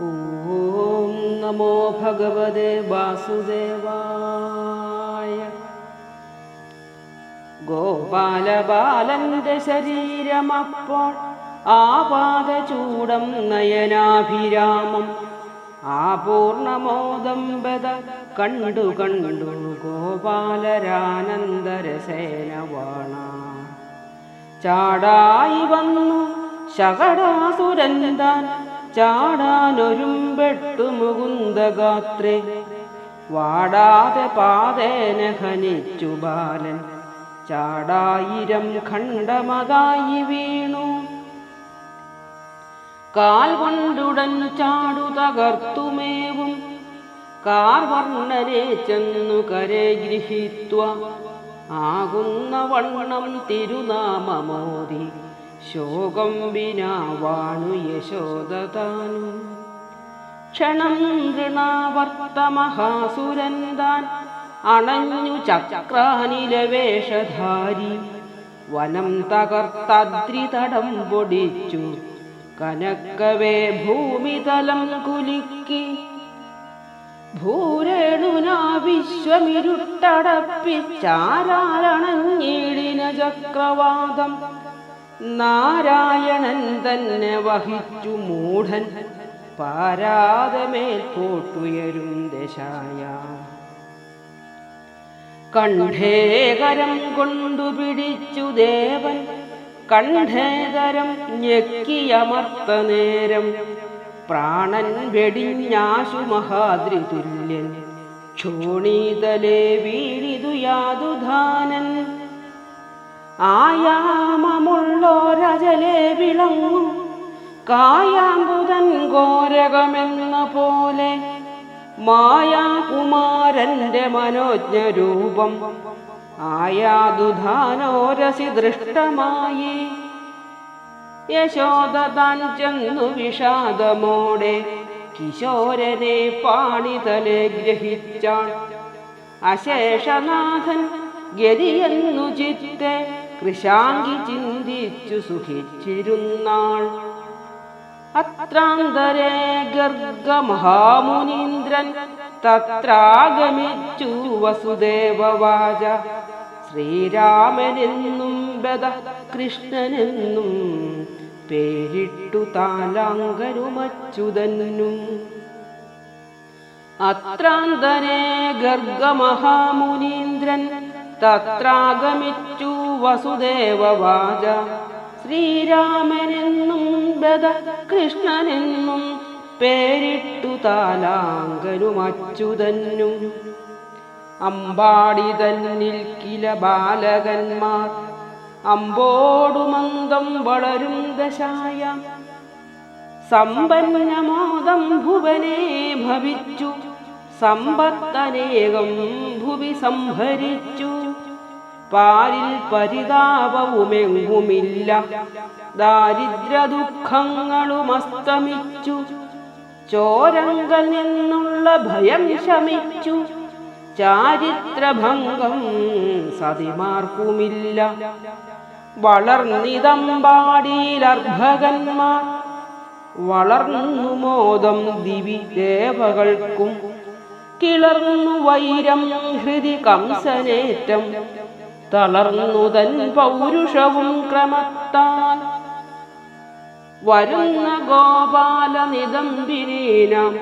ഓം നമോ ഭഗവതേ വാസുദേവായ. ഗോപാലബാലന്റെ ശരീരമപ്പോൾ ആപാദചൂടം നയനാഭിരാമം. ആപൂർണമോദം ബദ കണ്ടു കണ്ടു ഗോപാലരാനന്ദരസേനവാണ. ചാടായി വന്നു ശകടാസുരൻ താൻ ചാടാനൊരുമ്പെട്ടു മുകുന്ദഗാത്രേ. വാടാതെ പാതേന ഹനിച്ചു ബാലൻ. ചാടായിരം ഖണ്ഡമതായി വീണു. കാൽ കൊണ്ടുടൻ ചാടു തകർത്തുമേവും കാർവർണനെ ചെന്നു കരെ ഗൃഹീത്വ ആകുന്ന വണ്ണം തിരുനാമമോദി ശോകം വിനാവാണു യശോദതാനും. ക്ഷണം നൃണാവർത്തമഹാസുരൻ താൻ അണഞ്ഞു ചക്രാനിലവേഷധാരി. വനം തകർത്തദ്രിതടം പൊടിച്ചു കനക്കവേ ഭൂമിതലം കുലുക്കി. ഭൂരേണുനാ വിശ്വമിരുട്ടടപ്പിച്ചാരാരണഞ്ഞീടിന ചക്രവാദം നാരായണൻ തന്നെ വഹിച്ചു മൂഢൻ പാരാതമേൽ മേൽപോട്ടുയരും ദശായ. കണ്ഠേകരം കൊണ്ടു പിടിച്ചു ദേവൻ കണ്ഠേകരം ഞെക്കിയമർത്ത നേരം. പ്രാണൻ വെടിഞ്ഞാശു മഹാദ്രി തുല്യൻ ക്ഷോണീതലേ വീണിതു യാതുധാനൻ. ആയാമമുള്ളോരജലെ വിളങ്ങും. കായാമ്പുതൻ ഘോരകമെന്ന പോലെ മായാകുമാരന്റെ മനോജ്ഞ രൂപം ആയാതുധാനോരസി ദൃഷ്ടമായി യശോദ താൻ ചെന്നു വിഷാദമോടെ കിശോരനെ പാണിതലെ ഗ്രഹിച്ചാൾ. അശേഷനാഥൻ ഗതിയെന്നു ചിത്തെ കൃശാങ്കി ചിന്തിച്ചു സുഖിച്ചിരുന്നാൾ. അത്രാന്തരേ ഗർഗമഹാമുനീന്ദ്രൻ തത്രാഗമിച്ചു വസുദേവവാച. ശ്രീരാമനെന്നും ബദ കൃഷ്ണനെന്നും പേരിട്ടു താലാങ്കരുമച്ചുതന്നും. അത്രാന്തരേ ഗർഗമഹാമുനീന്ദ്രൻ തത്രാഗമിച്ചു വസുദേവവാച ശ്രീരാമനെന്നും ബദ കൃഷ്ണനെന്നും പേരിട്ടു താലാങ്കനും താലാങ്കനുമച്ചുതന്നും അമ്പാടി തന്നിൽ കില ബാലകന്മാർ. അമ്പോടുമന്ദം വളരും ദശായ. സമ്പന്നമോദം ഭുവനെ ഭവിച്ചു. സമ്പത്തനേകം ഭുവി സംഭരിച്ചു പാരിൽ പരിതാപവുമെങ്ങുമില്ല. ദാരിദ്ര്യ ദുഃഖങ്ങളുമസ്തമിച്ചു ചോരങ്കൽ നിന്നുള്ള ഭയം ശമിച്ചു. ചാരിത്രഭംഗം സതിമാർക്കുമില്ല. വളർന്നിതമ്പാടിയിലർഭകന്മാർ വളർന്നു മോദം ദിവി ദേവകൾക്കും കിളർന്നു വൈരം ഹൃദി കംസനേറ്റം. തളർന്നു തൻ പൗരുഷവും ക്രമത്താൽ വരുന്ന ഗോപാല നിതംബിനീനാം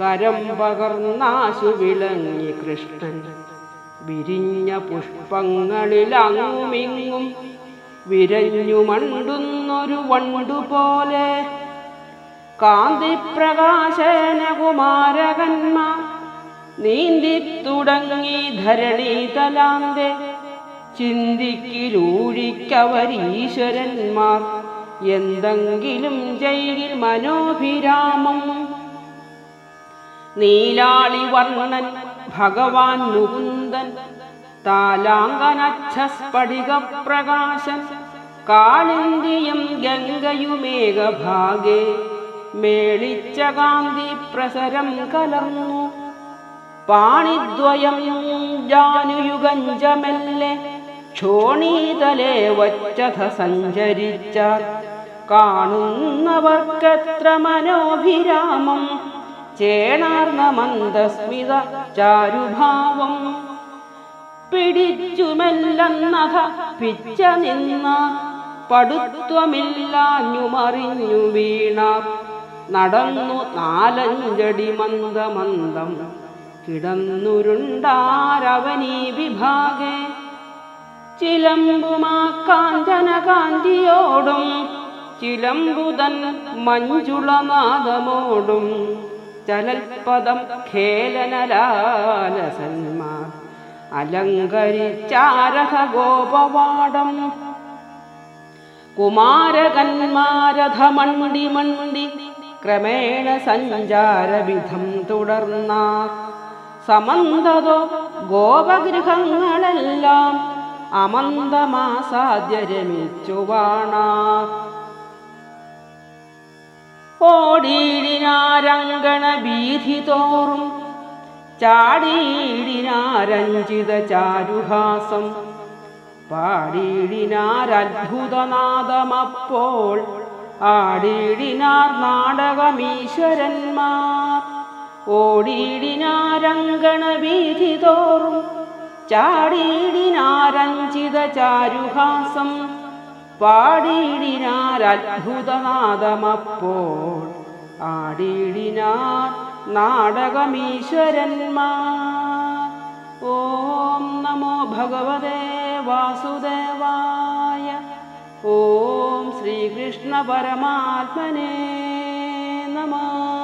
കരം പകർന്നാശു വിളങ്ങി കൃഷ്ണൻ. വിരിഞ്ഞ പുഷ്പങ്ങളിലങ്ങുമിങ്ങും വിരഞ്ഞു മണ്ടുന്നൊരു വണ്ടുപോലെ കാന്തിപ്രകാശന കുമാരകന്മാർ നീന്തി തുടങ്ങി ധരണീതലാന്തെ ചിന്തിക്കിലൂഴിക്കവരീശ്വരന്മാർ. എന്തെങ്കിലും ജയിലിൽ മനോഭിരാമം. നീലാളി വർണൻ ഭഗവാൻ മുകുന്ദൻ താലാങ്കനച്ഛസ്ഫടികപ്രകാശൻ കാളിന്ദിയും ഗംഗയുമേകഭാഗേ മേളിച്ച കാന്തി പ്രസരം കലർന്നു. പാണിദ്വയം ജാനുയുഗഞ്ചമെല്ലെ ക്ഷോണീതലേ വച്ചഥ സഞ്ചരിച്ചാൽ കാണുന്നവർക്കത്ര മനോഭിരാമം ചേണാർന്ന മന്ദസ്മിത ചാരുഭാവം. പിടിച്ചുമെല്ലെന്നഥ പിച്ച നിന്ന പടുത്വമില്ലാഞ്ഞു മറിഞ്ഞു വീണ നടന്നു നാലഞ്ചടി മന്ദമന്ദം. കിടന്നുരുണ്ടാരവനീ വിഭാഗേ ചിലമ്പുമാ കാഞ്ചന കാന്തിയോടും ചിലമ്പുതൻ മഞ്ജുളനാദമോടും ചലൽപദം ഖേലനലാലസന്മാർ അലങ്കരിച്ചാരഹ ഗോപവാടം കുമാരകന്മാരഥ മണ്ടി മണ്ടി ക്രമേണ സഞ്ചാരവിധം തുടർന്നാർ. സമന്തതോ ഗോപഗൃഹങ്ങളെല്ലാം അമന്തമാസാദ്യ രമിച്ചു വാണാർ ഓടിയിടിനാരങ്കണ വീഥി തോറും ചാടിയിടിനാരഞ്ജിത ചാരുഹാസം പാടിയിടിനാരത്ഭുതനാദമപ്പോൾ ആടിയിടിനാർ നാടകമീശ്വരന്മാർ ഓടിയിടിനാരങ്കണ വീഥി തോറും ചാടിയിടിനാരഞ്ജിത ചാരുഹാസം പാടിയിടിനാരത്ഭുതനാദമപ്പോൾ. ആടിയിടിനാർ നാടകമീശ്വരന്മാർ. ഓം നമോ ഭഗവതേ വാസുദേവായ. ഓം ശ്രീകൃഷ്ണ പരമാത്മനേ നമഃ.